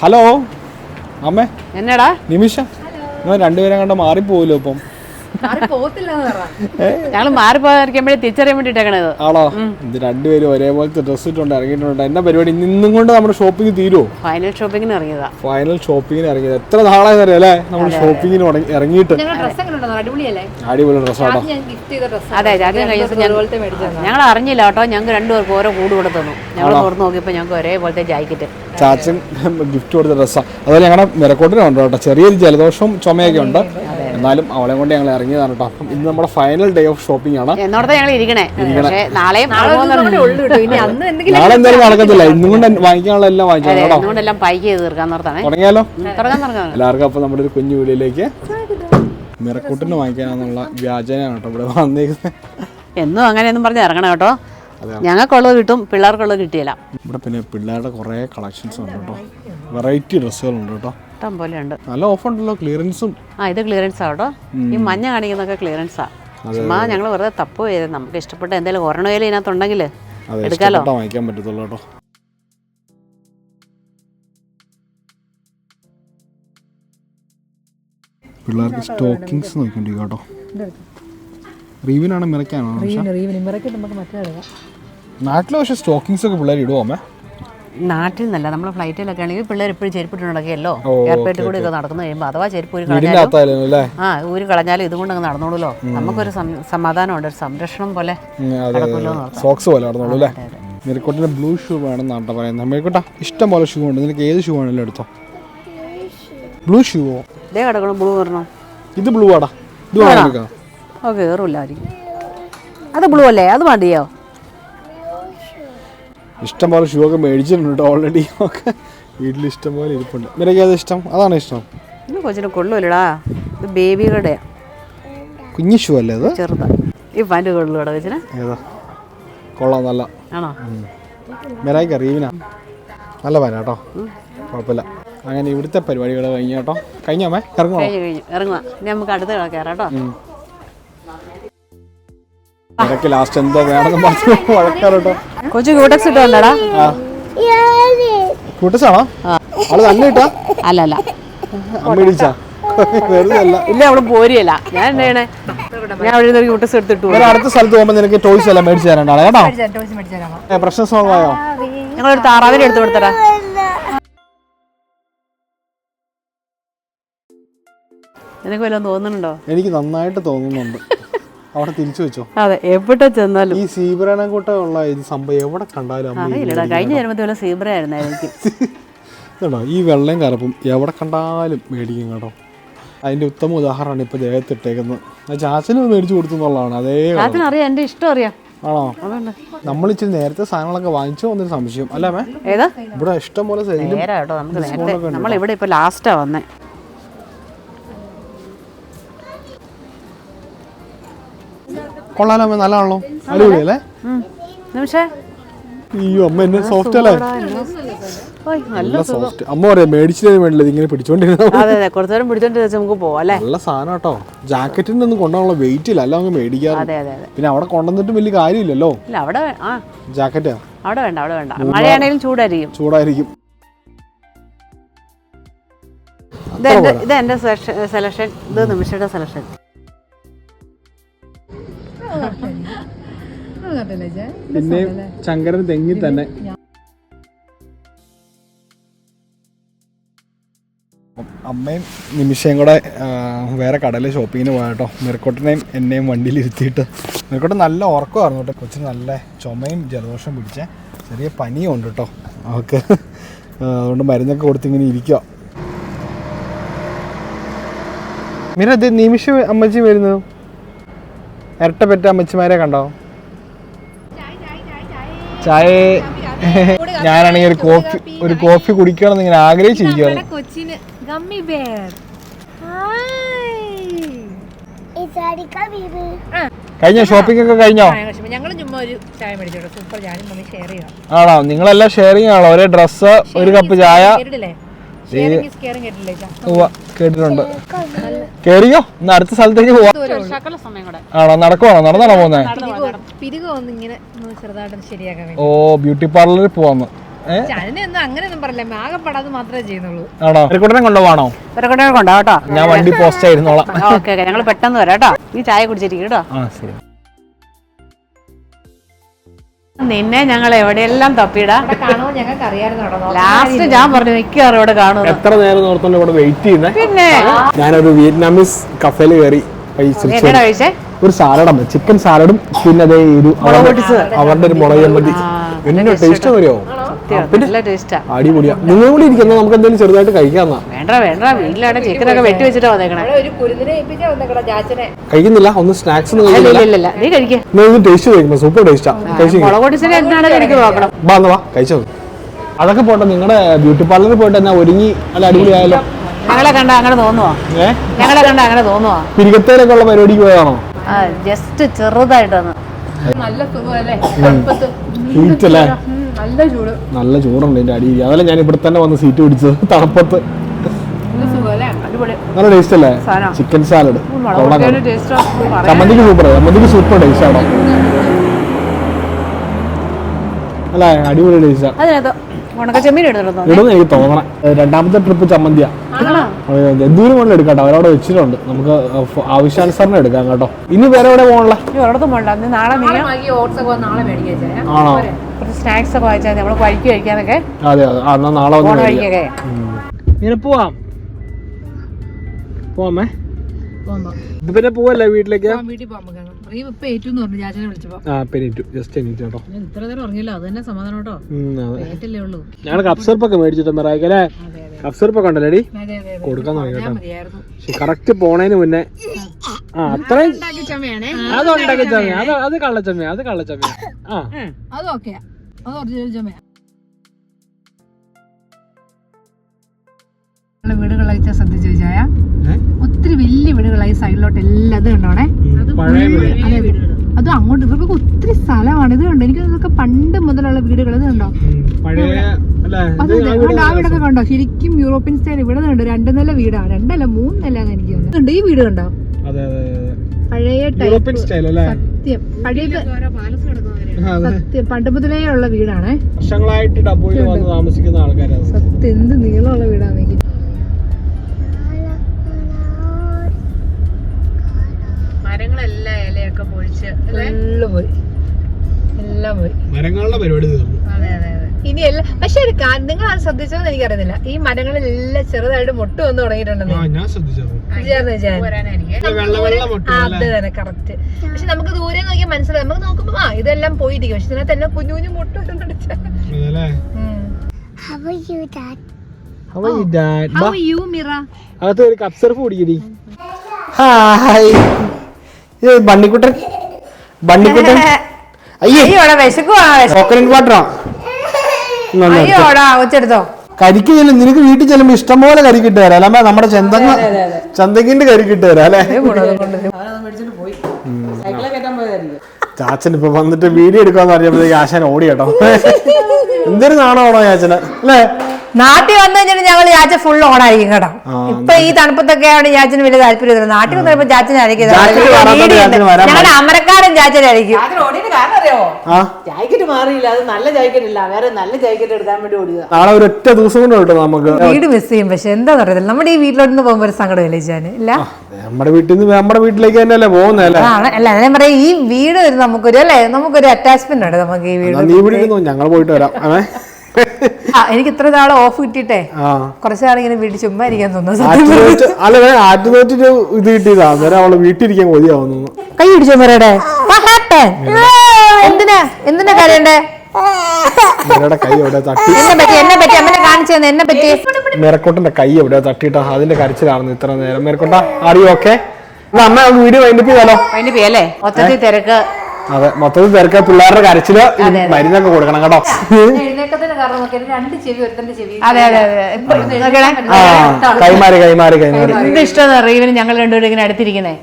Hello. അമ്മേ. എന്നടാ? നിമിഷ. നിങ്ങൾ രണ്ടുപേരും കണ്ട മാറിപ്പോവല്ലോ ഇപ്പം? ഞങ്ങൾ മാറിപ്പോയിരിക്കുമ്പോഴേ തിരിച്ചറിയാൻ വേണ്ടിട്ടേക്കണത് ആണോ? ഇത് രണ്ടുപേരും ഒരേപോലത്തെ ഡ്രസ്സ് ഇട്ടുകൊണ്ട് ഇറങ്ങിയിട്ടുണ്ട്. എന്നാ പരിപാടി? നിന്നും കൊണ്ട് നമ്മുടെ ഷോപ്പിംഗ് തീരുമോ ഫൈനൽ ഷോപ്പിങ്ങിന് ഇറങ്ങിയതാ. ഫൈനൽ ഷോപ്പിങ്ങിന് ഇറങ്ങിയത്. എത്ര നാളായി അറിയാലേ അല്ലേ? നമ്മൾ ഷോപ്പിങ്ങിന് ഇറങ്ങിയിട്ട്. ഞങ്ങൾ ഡ്രസ് എങ്ങനെ ഉണ്ടോ അടിപൊളിയല്ലേ? അടിപൊളി ഡ്രസ്സാട്ടോ ഞാൻ ഗിഫ്റ്റ് ചെയ്ത ഡ്രസ് അതെ ഞങ്ങൾ അറിഞ്ഞില്ല കേട്ടോ ഞങ്ങൾക്ക് രണ്ടുപേർക്ക് ഓരോ കൂട് കൊടുത്തു തന്നു. ഞങ്ങൾ തുറന്ന് നോക്കിയപ്പോൾ ഞങ്ങൾക്ക് ഒരേപോലത്തെ ജാക്കറ്റ് ചാച്ചൻ ഗിഫ്റ്റ് കൊടുത്ത ഡ്രസ്സാണ് അതുപോലെ ഞങ്ങളുടെ മിരക്കോട്ടിനുണ്ട് കേട്ടോ? ചെറിയൊരു ജലദോഷവും ചുമയൊക്കെ ഉണ്ട്. എന്നാലും അവളെ കൊണ്ട് ഞങ്ങൾ ഇറങ്ങിയതാണ് കേട്ടോ. അപ്പം ഇന്ന് നമ്മുടെ ഫൈനൽ ഡേ ഓഫ് ഷോപ്പിംഗ് ആണ്. ഞങ്ങൾ ഇരിക്കണേ. നാളെ നാളെയും ഉള്ളു കേട്ടോ. ഇനി അന്ന് എന്തെങ്കിലും നാളെ എന്തായാലും നടക്കത്തില്ല. ഇന്നും കൊണ്ട് വാങ്ങിക്കാനുള്ള എല്ലാം വാങ്ങിക്കാം കേട്ടോ. എന്നുകൊണ്ടെല്ലാം പൈക്ക് ചെയ്ത് തീർക്കാൻ നിർത്താണേ തുടങ്ങിയാലോ? എല്ലാവർക്കും അപ്പൊ നമ്മുടെ ഒരു കുഞ്ഞു വീടിലേക്ക് മിറക്കൂട്ടിന് വാങ്ങിക്കാനുള്ള വ്യാജനാണ് കേട്ടോ ഇവിടെ വന്നേക്കുന്നത് എന്നും അങ്ങനെയൊന്നും പറഞ്ഞ് ഇറങ്ങണം കേട്ടോ. ഞങ്ങൾക്കുള്ളത് കിട്ടും പിള്ളേർക്കുള്ളത് കിട്ടിയില്ല. ഇവിടെ പിന്നെ പിള്ളേരുടെ കുറേ കളക്ഷൻസ് ഉണ്ട് കേട്ടോ. വെറൈറ്റി ഡ്രസ്സുകളുണ്ട് കേട്ടോ. ഇഷ്ടം പോലെ ഉണ്ട് നല്ല ഓഫ് ഉണ്ടല്ലോ ക്ലിയറൻസും. ആ ഇത് ക്ലിയറൻസ് ആട്ടോ ഈ മഞ്ഞ കാണിക്കുന്നൊക്കെ ക്ലിയറൻസ്. ആ ചുമ്മാ ഞങ്ങൾ വെറുതെ തപ്പ് ചെയ്ത് നമുക്ക് ഇഷ്ടപ്പെട്ട എന്തെങ്കിലും ഒരെണ്ണയിലും ഇതിനകത്തുണ്ടെങ്കിൽ എടുക്കാലോ. വാങ്ങിക്കാൻ പറ്റത്തുള്ളൂ കേട്ടോ. പിള്ളേർക്ക് സ്റ്റോക്കിങ്സ് നോക്കിക്കൊണ്ടിരിക്കും കേട്ടോ. റീവിനാണ് മറ്റേ നാട്ടിൽ പക്ഷേ സ്റ്റോക്കിങ്സ് ഒക്കെ പിള്ളേർ ഇടുവോ അമ്മേ? നാട്ടിൽ നിന്നല്ല നമ്മൾ ഫ്ലൈറ്റിലൊക്കെ ആണെങ്കിൽ പിള്ളേർ എപ്പോഴും ചെരുപ്പിട്ട് നടക്കുകയല്ലോ. എയർപോർട്ടിൽ കൂടി ഒക്കെ നടക്കുന്നു കഴിയുമ്പോൾ അഥവാ ചെരുപ്പ് ഒരു കളഞ്ഞാലും ആ ഊരി കളഞ്ഞാലും ഇതുകൊണ്ട് അങ്ങ് നടന്നോളൂല്ലോ. നമുക്കൊരു സമാധാനമുണ്ട് ഒരു സംരക്ഷണം പോലെ. സോക്സ് പോലെ നടന്നോളൂ അല്ലേ? മിറക്കോട്ടിന് ബ്ലൂ ഷൂ വേണമെന്നാണ് കേട്ടോ പറയുന്നത്. മെരിക്കോട്ട ഇഷ്ടം പോലെ ഷൂ ഉണ്ട്. നിനക്ക് ഏത് ഷൂ ആണെങ്കിലും എടുത്തോ. ബ്ലൂ ഷൂവോ ഇതേ കിടക്കണം ബ്ലൂ വരണം ഇത് ബ്ലൂ ആടാ. ഇത് വേണം നിനക്ക് ഓ കയറില്ലായിരിക്കും അത് ബ്ലൂ അല്ലേ? അത് മതിയോ? ഇഷ്ടം പോലെ ഷൂ ഒക്കെ മേടിച്ചിട്ടുണ്ട് ഓൾറെഡി ഒക്കെ വീട്ടിൽ ഇഷ്ടംപോലെ ഇരിപ്പുണ്ട്. നിനക്ക് ഏത് ഇഷ്ടം? അതാണ് ഇഷ്ടം? കൊച്ചിന് കൊള്ളൂലടാ. ഇത് ബേബികളുടെ. കുഞ്ഞു ഷൂ അല്ലേ അത്? ചെറുതാ. ഈ പാന്റ് കൊള്ളൂടാ കൊച്ചിന്. ഏതാ? കൊള്ളാം നല്ല. ആണോ? മെരായിക്ക അറിയുന്ന നല്ല പന കേട്ടോ. കുഴപ്പമില്ല അങ്ങനെ ഇവിടുത്തെ പരിപാടികൾ കഴിഞ്ഞ കേട്ടോ. കഴിഞ്ഞു കഴിഞ്ഞു ഇറങ്ങുക ഇനി നമുക്ക് അടുത്ത കയറാം കേട്ടോ. ഇടയ്ക്ക് ലാസ്റ്റ് എന്തോ വേണമെന്ന് പറഞ്ഞു വഴക്കാറോട്ടോ കൊച്ചു ക്യൂടെക്സ് ഇട്ടുണ്ടടാ ആണോ ആൾ തന്നെ ഇട്ടാ? അല്ല അല്ല അമ്മ ഇടിച്ചാ? വെറുതെ അല്ല. ഇല്ല അവൾ പോരിയല്ല. ഞാൻ എന്താ ചെയ്യണേ? ഞാൻ അവിടെ നിന്ന് ക്യൂടെക്സ് എടുത്തിട്ടു വേറെ അടുത്ത സ്ഥലത്ത് പോകുമ്പോൾ നിനക്ക് ടോയ്സ് എല്ലാം മേടിച്ചു തരണ്ടാണ് കേട്ടോ? പ്രശ്നം സോൾവ് ആയോ ഞങ്ങളൊരു താറാവിനെ എടുത്തു കൊടുത്തടാ. നിനക്ക് വല്ലതും തോന്നുന്നുണ്ടോ? എനിക്ക് നന്നായിട്ട് തോന്നുന്നുണ്ട്. അവിടെ തിരിച്ചു വെച്ചോ. അതെ എവിടെ ചെന്നാലും. ഈ സീബ്രനെ കൂട്ട ഉള്ള ഇത് സംഭവം എവിടെ കണ്ടാലും അറിയില്ലടാ കഴിഞ്ഞ ജന്മത്തിൽ വല്ല സീബ്ര ആയിരുന്നായിരിക്കും കേട്ടോ ഈ വെള്ളയും കറുപ്പും എവിടെ കണ്ടാലും മേടിക്കും കേട്ടോ. അതിന്റെ ഉത്തമ ഉദാഹരണമാണ് ഇപ്പൊ ദേഹത്ത് ഇട്ടേക്കുന്നത്. ആ ചാച്ചന് മേടിച്ചു കൊടുത്തു എന്നുള്ളതാണ് അതേ. ചാച്ചന് അറിയാം എന്റെ ഇഷ്ടം അറിയാം. ആണോ? നമ്മൾ ഇച്ചിരി നേരത്തെ സാധനങ്ങളൊക്കെ വാങ്ങിച്ചു എന്നൊരു സംശയം. അല്ലേ മേ ഏതാ? ഇവിടെ ഇഷ്ടം പോലെ നമ്മൾ ഇവിടെ ഇപ്പൊ ലാസ്റ്റാ വന്നേ. കൊള്ളാലോ അമ്മ നല്ലതാണല്ലോ. അടിപൊളിയല്ലേ? നിമിഷേ. അയ്യോ അമ്മ എന്നെ സോഫ്റ്റ് അല്ലേ? നല്ല സോഫ്റ്റ് അമ്മ പറയാ മേടിച്ചതിന് വേണ്ടില്ല ഇങ്ങനെ പിടിച്ചോണ്ടിരുന്ന. അതെ അതെ കുറച്ചു നേരം നമുക്ക് പോവാം അല്ലേ? നല്ല സാധനം കേട്ടോ. ജാക്കറ്റിന്റെ ഒന്നും കൊണ്ടുപോകാനുള്ള വെയിറ്റ് ഇല്ല അല്ല അങ്ങ് മേടിക്കാറ്. അതെ അതെ അതെ. പിന്നെ അവിടെ കൊണ്ടുവന്നിട്ട് വലിയ കാര്യമില്ലല്ലോ. ഇല്ല അവിടെ വേ- ആ. ജാക്കറ്റാ? അവിടെ വേണ്ട അവിടെ വേണ്ട. മഴയാണെങ്കിലും ചൂടായിരിക്കും. ചൂടായിരിക്കും. ഇത് എന്റെ ഇത് എന്റെ സെലക്ഷൻ ഇത് നിമിഷയുടെ സെലക്ഷൻ പിന്നെ ശങ്കരൻ തെങ്ങി തന്നെ. അമ്മയും നിമിഷയും കൂടെ വേറെ കടയിൽ ഷോപ്പിങ്ങിന് പോയ കേട്ടോ മിർക്കോട്ടിനെയും എന്നെയും വണ്ടിയിൽ ഇരുത്തിയിട്ട്. മിർക്കോട്ട് നല്ല ഉറക്കമായിരുന്നു കേട്ടോ. കൊച്ചിന് നല്ല ചുമയും ജലദോഷം പിടിച്ച ചെറിയ പനിയും ഉണ്ട് കേട്ടോ. അവൾക്ക്. അതുകൊണ്ട് മരുന്നൊക്കെ കൊടുത്ത് ഇങ്ങനെ ഇരിക്കുക മിറ നിമിഷ അമ്മച്ചി വരുന്നു. ഇരട്ട പെറ്റ അമ്മച്ചിമാരെ കണ്ടോ? ചായ ഞാനാണെങ്കിൽ ഒരു കോഫി ഒരു കോഫി കുടിക്കണം എന്ന് ഇങ്ങനെ ആഗ്രഹിച്ചിരിക്കുകയാണ് കൊച്ചിന് ഗമ്മി ബേർ കഴിഞ്ഞ? ഷോപ്പിംഗ് ഒക്കെ കഴിഞ്ഞോ? ഞങ്ങളും ചുമ്മാ ഒരു ചായ മേടിച്ചോട്ടോ സൂപ്പർ. ഞാനും മമ്മി ഷെയർ ചെയ്യാം ആണോ? നിങ്ങളെല്ലാം ഷെയറിങ് ആണോ? ഒരേ ഡ്രസ്സ് ഒരു കപ്പ് ചായ? കേട്ടിട്ടുണ്ട്. കേറിയോ ഇന്ന് അടുത്ത സ്ഥലത്തേക്ക് പോവാ. ആണോ നടക്കുവാണോ നടന്നാണോ പോകുന്നത് ഓ ബ്യൂട്ടി പാർലറിൽ പോവാന്ന്. കൊണ്ടുപോവാണോ? ഞാൻ വണ്ടി പോസ്റ്റ് ആയിരുന്നോളാം ഞങ്ങൾ പെട്ടെന്ന് വരാട്ടോ നീ ചായ കുടിച്ചിരിക്കും കേട്ടോ. ആ ശരി. നിന്നെ ഞങ്ങൾ എവിടെയെല്ലാം തപ്പിടാ ഞങ്ങൾക്ക് അറിയാമായിരുന്നു ലാസ്റ്റ് ഞാൻ പറഞ്ഞു മിക്കവാറും ഇവിടെ കാണും എത്ര നേരം ഓർത്തോണ്ട് ഇവിടെ വെയിറ്റ് ചെയ്യുന്നത് പിന്നെ? ഞാനൊരു വിയറ്റ്നാമീസ് കഫേയിൽ കയറി സാലഡ് എന്നാ കഴിച്ചേ? ഒരു സാലഡാണ് ചിക്കൻ സാലഡും പിന്നെ അതേ ഒരു അവരുടെ- ഒരു മുളക് എന്നെ ടേസ്റ്റ് അറിയോ സത്യം നല്ല ടേസ്റ്റാ അടിപൊളിയാ. നിങ്ങൾ കൂടി ഇരിക്കുന്ന നമുക്ക് എന്തെങ്കിലും ചെറുതായിട്ട് കഴിക്കാന്നാ. വേണ്ട വേണ്ട. വീട്ടിലാണ് ചിക്കനൊക്കെ വെട്ടി വെച്ചിട്ട് വന്നേക്കണേ. കഴിക്കുന്നില്ല ഒന്ന് സ്നാക്സ് ഒന്നും ഇല്ല ഇല്ല ഇല്ല. നീ കഴിക്കേ. ടേസ്റ്റ് കഴിക്കുമ്പോ സൂപ്പർ ടേസ്റ്റാ കഴിച്ചു വാ കഴിച്ചോ. അതൊക്കെ പോട്ടെ നിങ്ങളുടെ ബ്യൂട്ടി പാർലറിൽ പോയിട്ട് എന്നാ ഒരുങ്ങി നല്ല അടിപൊളിയായാലോ ഞങ്ങളെ കണ്ട അങ്ങനെ തോന്നുവാ? ഞങ്ങളെ കണ്ട അങ്ങനെ തോന്നുവാ? പിരികത്തേലൊക്കെ ഉള്ള പരിപാടിക്ക് പോയതാണോ ആ ജസ്റ്റ് ചെറുതായിട്ടൊന്ന്. നല്ല സുഖമല്ലേ നല്ല ചൂട്. നല്ല ചൂടുണ്ട് എന്റെ അടി. അതല്ല ഞാൻ ഇവിടെ തന്നെ വന്ന് സീറ്റ് പിടിച്ചത് തണുപ്പത്ത്. നല്ല ടേസ്റ്റ് അല്ലേ. ചിക്കൻ സാലഡ് ചമ്മന്തിക്ക് സൂപ്പർ ചമ്മന്തിക്ക് സൂപ്പർ ടേസ്റ്റ് ആണോ? അല്ലേ? അടിപൊളി ടേസ്റ്റാ എടുത്തിട്ടുണ്ടോ? എനിക്ക് തോന്നണം. രണ്ടാമത്തെ ട്രിപ്പ് ചമ്മന്തിയാ. എന്തൂരും കൊണ്ട് എടുക്കട്ടോ. കേട്ടോ അവരവിടെ വെച്ചിട്ടുണ്ട്. നമുക്ക് ആവശ്യാനുസരണം എടുക്കാം കേട്ടോ. ഇനി വേറെ എവിടെ പോകണല്ലേ ഒരിടത്തും പോകണ്ട നീ നാളെ ആണോ? കുറച്ച് സ്നാക്സ് ഒക്കെ വായിച്ചാൽ നമ്മൾ വഴിക്ക് കഴിക്കാനൊക്കെ. അതെ അതെ. ആ നാളെ പോണ വന്ന് കഴിക്കൊക്കെ ഇങ്ങനെ പോവാം. പോവാമേ പിന്നെ പോവല്ലേ വീട്ടിലേക്ക്? വീട്ടിൽ ഞങ്ങൾ കപ്സർപ്പൊക്കെ മേടിച്ചിട്ട് മെറായിക്കല്ലേ കപ്സർപ്പൊക്കെ ഉണ്ടല്ലേ കൊടുക്കാൻ തുടങ്ങി കറക്റ്റ് പോണേന് മുന്നേ. ആ അത്രയും ഉണ്ടാക്കി ചമയാണേ അത് ഉണ്ടാക്കി ചമ്മ അത് അത് കള്ളച്ചമ്മ അത് കള്ളച്ചമ്മ ആ. അത് ഒറിജിനൽ ശ്രദ്ധിച്ചു ചായ ഏ? ഒത്തിരി വലിയ വീടുകളായി സൈഡിലോട്ട് എല്ലാം ഇത് കണ്ടോണേ. അതെ അതെ. അത്. അങ്ങോട്ട് ഇവർക്കൊക്കെ ഒത്തിരി സ്ഥലമാണ്. ഇത് കണ്ടോ? എനിക്ക് ഇതൊക്കെ പണ്ട് മുതലുള്ള വീടുകൾ ഇത് കണ്ടോ? ഉം, പഴയ അല്ലേ അത് ആ കണ്ടോ, വീടൊക്കെ കണ്ടോ? ശരിക്കും യൂറോപ്യൻ സ്റ്റൈൽ ഇവിടെ കണ്ടോ? രണ്ട് നില വീടാണ്. രണ്ടല്ല മൂന്ന് നില എനിക്ക് ഈ വീട് കണ്ടോ? അതെ അതെ അതെ പഴയ യൂറോപ്യൻ ടൈപ്പ് സ്റ്റൈൽ അല്ലേ? സത്യം. പഴയ അതെ. സത്യം. പണ്ട് മുതലേ ഉള്ള വീടാണ്. വർഷങ്ങളായിട്ട് ഡബോയിൽ വന്ന് താമസിക്കുന്ന ആൾക്കാരാണ് സത്യം. എന്ത് നീളമുള്ള വീടാണ് മരങ്ങളെല്ലാം പൊഴിച്ച് ഫുള്ള് പോയി. എല്ലാം പോയി. മരങ്ങളുടെ പരിപാടി തീർന്നു അതെ അതെ അതെ. ഇനി എല്ലാം പക്ഷെ ഒരു കാര്യം നിങ്ങൾ അത് ശ്രദ്ധിച്ചോന്ന് എനിക്കറിയുന്നില്ല. ഈ മരങ്ങളെല്ലാം ചെറുതായിട്ട് മുട്ട വന്ന് തുടങ്ങിയിട്ടുണ്ടെന്ന്. ഞാൻ മുട്ട അത് തന്നെ കറക്റ്റ് പക്ഷെ നമുക്ക് ദൂരെ നോക്കിയാൽ മനസ്സിലായി നമുക്ക് നോക്കുമ്പോ ആ ഇതെല്ലാം പോയിരിക്കും. പക്ഷെ ഇതിനകത്ത് എല്ലാം കുഞ്ഞു കുഞ്ഞു മൊട്ട് അതല്ലേ? How are you, Dad? How are you, Dad? How ബാ, യു മിറ അകത്ത് ഒരു കപ്സർഫ് സർഫ് കുടിക്കടി. ഹായ് ഏ ബണ്ണിക്കുട്ടൻ. ബണ്ണിക്കുട്ടൻ. അയ്യേ. അയ്യോടാ വിശക്കുവാണോ കോക്കനട്ട് വാട്ടറാ. അയ്യോടാ ഒച്ചെടുത്തോ കരിക്ക് ചെല്ലും നിനക്ക് വീട്ടിൽ ചെല്ലുമ്പോ ഇഷ്ടംപോലെ കരിക്കിട്ട് തരാം. അല്ലാമ നമ്മുടെ ചന്തങ്ങ ചന്തക്കിന്റെ കരിക്കിട്ട് തരാം അല്ലേ? ചാച്ചൻ ഇപ്പൊ വന്നിട്ട് വീഡിയോ എടുക്കാന്ന് പറഞ്ഞപ്പോഴത്തേക്ക് ആശാൻ ഓടി കേട്ടോ. എന്തൊരു നാണമാണോ ചാച്ചന് അല്ലേ? നാട്ടിൽ വന്നു കഴിഞ്ഞാൽ ഞങ്ങൾ ചാച്ച ഫുൾ ഓണായിരിക്കും കേട്ടോ. ഇപ്പൊ ഈ തണുപ്പത്തൊക്കെ ആണ് ചാച്ചന് വലിയ താല്പര്യം നാട്ടിൽ വന്നപ്പോ ചാച്ചനായിരിക്കും ഞങ്ങളുടെ അമരക്കാരൻ ചാച്ചനായിരിക്കും ഓടിയത് കാരണം അറിയാമോ ജാക്കറ്റ് മാറിയില്ല. അത് നല്ല ജാക്കറ്റ് ഇല്ല. വേറെ നല്ല ജാക്കറ്റ് എടുക്കാൻ വേണ്ടി ഓടിയതാ. നാളെ ഒരു ഒറ്റ ദിവസം കൊണ്ട് കിട്ടും നമുക്ക്. വീട് മിസ് ചെയ്യും. പക്ഷെ എന്താ പറയുന്നത് നമ്മുടെ ഈ വീട്ടിലോട്ട് പോകുമ്പോ ഒരു സങ്കടമില്ല ചാൻ ഇല്ല. നമ്മുടെ വീട്ടിൽ നിന്ന് നമ്മുടെ വീട്ടിലേക്ക് തന്നെയല്ലേ പോകുന്നല്ലേ അല്ല? ഞാൻ പറയാം ഈ വീട് ഒരു നമുക്കൊരു അല്ലേ? നമുക്കൊരു അറ്റാച്ച്മെന്റ് ഉണ്ട് നമുക്ക് ഈ വീട് ഞങ്ങൾ പോയിട്ട് വരാം. ആ, എനിക്ക് ഇത്ര നാളെ ഓഫ് കിട്ടിയിട്ടെ. കുറച്ച് ഇങ്ങനെ വീട്ടിൽ ചുമ്മാ ഇരിക്കാൻ തോന്നുന്നു. അല്ല വേ, ആറ്റുനോറ്റിട്ട് ഇത് കിട്ടിയതാ. അന്നേരം അവൾ വീട്ടിലിരിക്കാൻ കൊതിയാവുന്നു കൈ പിടിച്ചോ മരയുടെ? എന്തിനാ? എന്തിനാ കരയണ്ടേ? ഇവരുടെ കൈ എവിടെ തട്ടി? എന്നെ പറ്റി എന്നെ പറ്റി അമ്മനെ കാണിച്ചു പറ്റി. മെറക്കോട്ടന്റെ കൈ എവിടെ തട്ടിട്ടാ അതിന്റെ കരച്ചിലാണ് ഇത്ര നേരം. മെറക്കോട്ട അറിയോ ഓക്കെ അമ്മ വീഡിയോ വൈൻഡപ്പ് ചെയ്താലോ അതിന്റെ പേല്ലേ മൊത്തത്തിൽ തിരക്ക്. അതെ മൊത്തത്തിൽ തിരക്ക. പിള്ളേരുടെ കരച്ചിൽ മരുന്നൊക്കെ കൊടുക്കണം കേട്ടോ. കൈമാറി കൈമാറി കൈമാറി. എന്ത് ഇഷ്ടം റീവിന് ഞങ്ങൾ രണ്ടുപേരും ഇങ്ങനെ അടുത്തിരിക്കുന്നേ.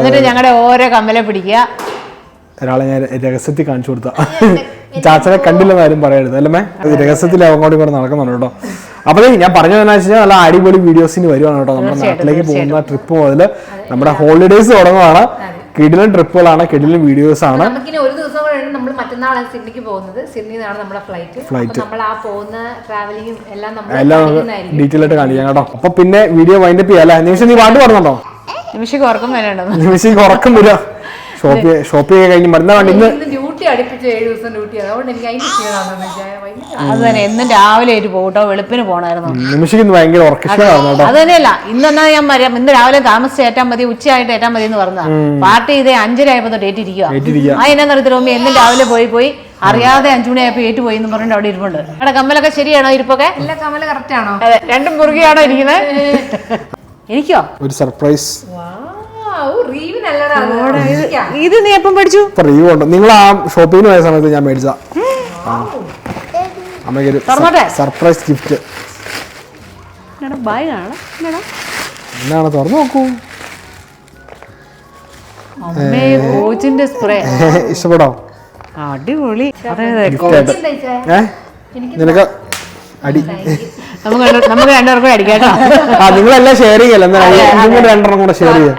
എന്നിട്ട് ഞങ്ങളുടെ ഓരോ കമ്മലെ പിടിക്കുക. ഒരാളെ ഞാൻ രഹസ്യത്തിൽ കാണിച്ചു കൊടുത്ത. ചാച്ചനെ കണ്ടില്ലെന്ന് ആരും പറയരുത് അല്ലേ രഹസ്യത്തിൽ അങ്ങോട്ടും ഇങ്ങോട്ട് നടക്കുന്നുണ്ട് കേട്ടോ. അപ്പൊ ഞാൻ പറഞ്ഞു തന്നെ വെച്ചാൽ നല്ല അടിപൊളി വീഡിയോസിന് വരുവാണ് കേട്ടോ. നമ്മുടെ നാട്ടിലേക്ക് പോകുന്ന ട്രിപ്പ് മുതൽ നമ്മുടെ ഹോളിഡേയ്സ് തുടങ്ങുവാണ്. കിടിലൻ ട്രിപ്പുകളാണ് കിടിലൻ വീഡിയോസ് ആണ്. നമുക്കിനി ഒരു ദിവസം കൂടെയാണ് നമ്മൾ മറ്റന്നാളാണ് സിഡ്നിക്ക് പോകുന്നത്. സിഡ്നിന്നാണ് നമ്മുടെ ഫ്ലൈറ്റ് ഫ്ലൈറ്റ് നമ്മൾ ആ പോകുന്ന ട്രാവലിങ്ങും എല്ലാം നമ്മൾ എല്ലാം. ഡീറ്റെയിൽ ആയിട്ട് കാണിക്കാം കേട്ടോ. അപ്പൊ പിന്നെ വീഡിയോ വൈൻഡപ്പ് ചെയ്യാം അല്ലേ? നിമിഷം നീ പാട്ട് പറഞ്ഞോ നിമിഷം ഉറക്കം വരണ്ടോ നിമിഷം ഉറക്കം വരിക ഷോപ്പ് ഷോപ്പ് ചെയ്യാൻ കഴിഞ്ഞ് മരുന്നാ വേണ്ടി ഇന്ന് ഇന്ന് ഡ്യൂട്ടി അടുപ്പിച്ച് ഏഴ് ദിവസം ഡ്യൂട്ടി അതുകൊണ്ട് എനിക്ക് അതിന്റെ ക്ഷീണമാണെന്ന് വെച്ചാൽ അത് തന്നെ. എന്നും രാവിലെ ഒരു പോട്ടോ വെളുപ്പിന് പോണായിരുന്നു. നിമിഷം ഇന്ന് ഭയങ്കര ഉറക്കക്ഷീണമായിരുന്നു കേട്ടോ അത് തന്നെയല്ല. ഇന്നെന്നാ ഞാൻ പറയാം. ഇന്ന് രാവിലെ താമസിച്ച് ഏറ്റാൽ മതി ഉച്ചയായിട്ട് ഏറ്റാൽ മതി എന്ന് പറഞ്ഞതാ. പാർട്ടി ഇതേ അഞ്ചര ഡേറ്റ് തൊട്ട് ഏറ്റിരിക്കുക ഏറ്റിരിക്കുക. ആ എന്നാ നിർത്തി റൂമി. എന്നും രാവിലെ പോയി പോയി. അറിയാതെ അഞ്ചു ആയപ്പോ ഏറ്റു പോയി എന്ന് പറഞ്ഞിട്ട് അവിടെ ഇരിപ്പുണ്ട്. അവിടെ കമ്മലൊക്കെ ശരിയാണോ ഇരിപ്പൊക്കെ? എല്ലാ കമൽ കറക്റ്റ് ആണോ? അതെ. രണ്ടും മുറുകയാണോ ഇരിക്കുന്നത് എനിക്കോ? ഒരു സർപ്രൈസ് റീവിനല്ലടാ ഇത് നീ എപ്പം പഠിച്ചു? റീവ് ഉണ്ട്. നിങ്ങൾ ആ ഷോപ്പിങ്ങിന് പോയ സമയത്ത് ഞാൻ മേടിച്ച അമ്മയ്ക്കൊരു? സർപ്രൈസ് ഗിഫ്റ്റ് എന്നാണ് തുറന്നു നോക്കൂ. അമ്മേ കോച്ചിന്റെ സ്പ്രേ ഇഷ്ടപ്പെടോ അടിപൊളി. നിനക്ക് അടി നമുക്ക് രണ്ട് നമുക്ക് രണ്ടുപേർക്കും അടിക്കാട്ടോ ആ നിങ്ങളെല്ലാം ഷെയർ ചെയ്യല്ലോ? നിങ്ങൾ രണ്ടെണ്ണം കൂടെ ഷെയർ ചെയ്യാം.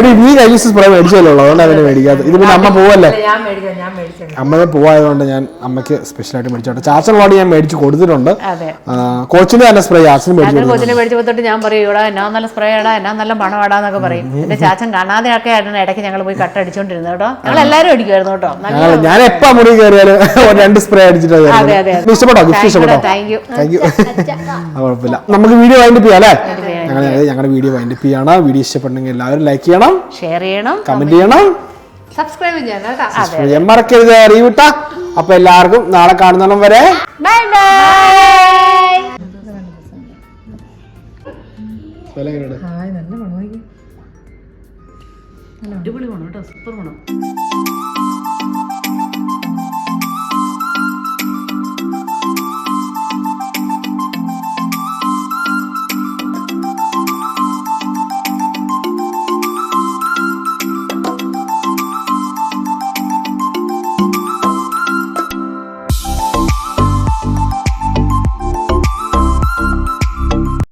ഒരു നീ കഴിഞ്ഞ സ്പ്രേ മേടിച്ചല്ലോ അതുകൊണ്ട് അതിനെ മേടിക്കാത്തത്. ഇത് പിന്നെ അമ്മ പോവല്ലേ? അമ്മയെ പോവായതുകൊണ്ട് ഞാൻ അമ്മയ്ക്ക് സ്പെഷ്യലായിട്ട് മേടിച്ചോട്ടെ ചാച്ചനോട് ഞാൻ മേടിച്ച് കൊടുത്തിട്ടുണ്ട്. അതെ. കോച്ചിന് തന്നെ സ്പ്രേ ചാച്ചന് മേടിച്ചു കൊച്ചിനെ മേടിച്ചപ്പോ തൊട്ട് ഞാൻ പറയും ഇവിടെ എന്നാ നല്ല സ്പ്രേ ഇടാ എന്നാ നല്ല പണം ഇടാന്നൊക്കെ പറയും. എന്റെ ചാച്ചൻ കാണാതെ ഒക്കെ ആയിരുന്നു ഇടയ്ക്ക് ഞങ്ങൾ പോയി കട്ട അടിച്ചോണ്ടിരുന്നു കേട്ടോ. ഞങ്ങൾ എല്ലാവരും അടിക്കുമായിരുന്നു കേട്ടോ. ഞാൻ എപ്പോ മുറി കയറിയാലും രണ്ട് സ്പ്രേ അടിച്ചിട്ട് അതെ, അതെ. ഇഷ്ടപ്പെട്ടോ? ഗിഫ്റ്റ് ഇഷ്ടപ്പെട്ടോ? താങ്ക് യു താങ്ക് യു കുഴപ്പമില്ല നമുക്ക് വീഡിയോ വൈൻഡപ്പ് ചെയ്യാം അല്ലേ ഞങ്ങൾ ഞങ്ങളുടെ വീഡിയോ വൈൻഡപ്പ് ചെയ്യണം വീഡിയോ ഇഷ്ടപ്പെട്ടെങ്കിൽ എല്ലാവരും ലൈക്ക് ചെയ്യണം ഷെയർ ചെയ്യണം കമന്റ് ചെയ്യണം സബ്സ്ക്രൈബ് ചെയ്യണം മറക്കരുത് അറിയൂട്ട അപ്പൊ എല്ലാവർക്കും നാളെ കാണുന്ന വരെ ബൈ ബൈ നല്ല അടിപൊളി മണം കേട്ടോ സൂപ്പർ മണം